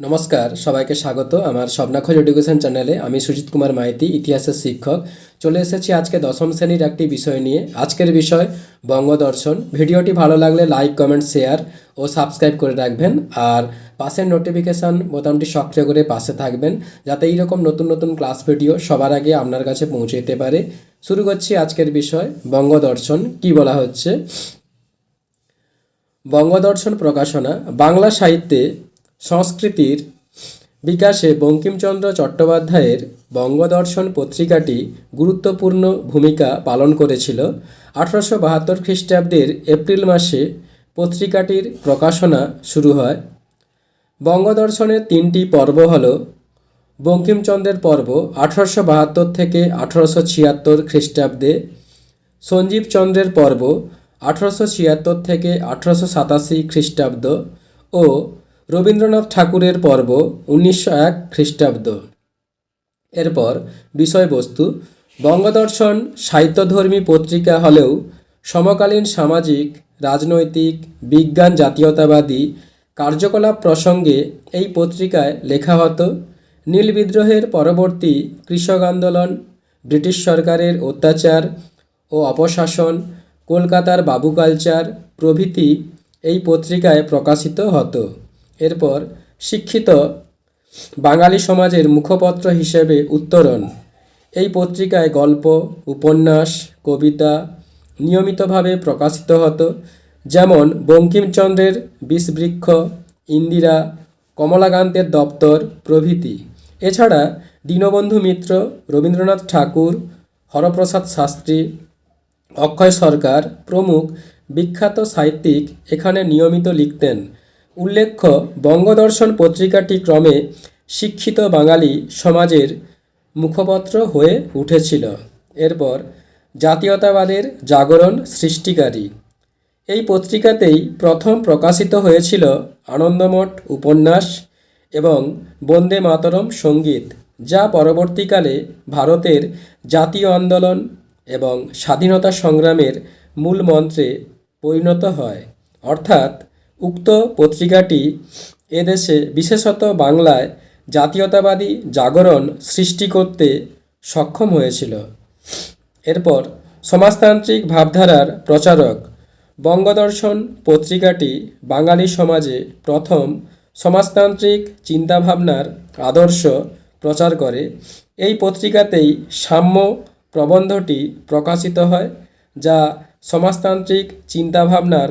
নমস্কার, সবাইকে স্বাগত আমার স্বপ্নাখোজ এডুকেশন চ্যানেলে আমি সুজিত কুমার মাইতি, ইতিহাসের শিক্ষক। চলে এসেছি আজকে দশম শ্রেণির একটি বিষয় নিয়ে। আজকের বিষয়, বঙ্গদর্শন। ভিডিওটি ভালো লাগলে লাইক কমেন্ট শেয়ার ও সাবস্ক্রাইব করে রাখবেন। আর পাশের নোটিফিকেশান বোতামটি সক্রিয় করে পাশে থাকবেন, যাতে এইরকম নতুন নতুন ক্লাস ভিডিও সবার আগে আপনার কাছে পৌঁছে যেতে পারে। শুরু করছি আজকের বিষয়, বঙ্গদর্শন কি বলা হচ্ছে? বঙ্গদর্শন প্রকাশনা, বাংলা সাহিত্যে সংস্কৃতির বিকাশে বঙ্কিমচন্দ্র চট্টোপাধ্যায়ের বঙ্গদর্শন পত্রিকাটি গুরুত্বপূর্ণ ভূমিকা পালন করেছিল। আঠারোশো বাহাত্তর খ্রিস্টাব্দের এপ্রিল মাসে পত্রিকাটির প্রকাশনা শুরু হয়। বঙ্গদর্শনের তিনটি পর্ব হল বঙ্কিমচন্দ্রের পর্ব আঠারোশো বাহাত্তর থেকে আঠারোশো ছিয়াত্তর খ্রিস্টাব্দে, সঞ্জীব চন্দ্রের পর্ব আঠারোশো ছিয়াত্তর থেকে আঠারোশো সাতাশি খ্রিস্টাব্দ ও রবীন্দ্রনাথ ঠাকুরের পর্ব উনিশশো এক খ্রিস্টাব্দ। এরপর বিষয়বস্তু, বঙ্গদর্শন, সাহিত্যধর্মী পত্রিকা হলেও সমকালীন সামাজিক, রাজনৈতিক, বিজ্ঞান জাতীয়তাবাদী কার্যকলাপ প্রসঙ্গে এই পত্রিকায় লেখা হতো, নীল বিদ্রোহের পরবর্তী কৃষক আন্দোলন, ব্রিটিশ সরকারের অত্যাচার ও অপশাসন, কলকাতার বাবু কালচার প্রভৃতি এই পত্রিকায় প্রকাশিত হতো। এরপর শিক্ষিত বাঙালি সমাজের মুখপত্র হিসেবে উত্তরণ। এই পত্রিকায় গল্প, উপন্যাস, কবিতা নিয়মিতভাবে প্রকাশিত হতো, যেমন বঙ্কিমচন্দ্রের বিষবৃক্ষ, ইন্দিরা, কমলাকান্তের দপ্তর, প্রভৃতি। এছাড়া দীনবন্ধু মিত্র, রবীন্দ্রনাথ ঠাকুর, হরপ্রসাদ শাস্ত্রী, অক্ষয় সরকার প্রমুখ বিখ্যাত সাহিত্যিক এখানে নিয়মিত লিখতেন। উল্লেখ্য, বঙ্গদর্শন পত্রিকাটি ক্রমে শিক্ষিত বাঙালি সমাজের মুখপত্র হয়ে উঠেছিল। এরপর জাতীয়তাবাদের জাগরণ সৃষ্টিকারী। এই পত্রিকাতেই প্রথম প্রকাশিত হয়েছিল আনন্দমঠ উপন্যাস এবং বন্দে মাতরম সংগীত, যা পরবর্তীকালে ভারতের জাতীয় আন্দোলন এবং স্বাধীনতা সংগ্রামের মূল মন্ত্রে পরিণত হয়। অর্থাৎ উক্ত পত্রিকাটি এদেশে বিশেষত বাংলায় জাতীয়তাবাদী জাগরণ সৃষ্টি করতে সক্ষম হয়েছিল। এরপর সমাজতান্ত্রিক ভাবধারার প্রচারক বঙ্গদর্শন পত্রিকাটি বাঙালি সমাজে প্রথম সমাজতান্ত্রিক চিন্তাভাবনার আদর্শ প্রচার করে। এই পত্রিকাতেই সাম্য প্রবন্ধটি প্রকাশিত হয়, যা সমাজতান্ত্রিক চিন্তাভাবনার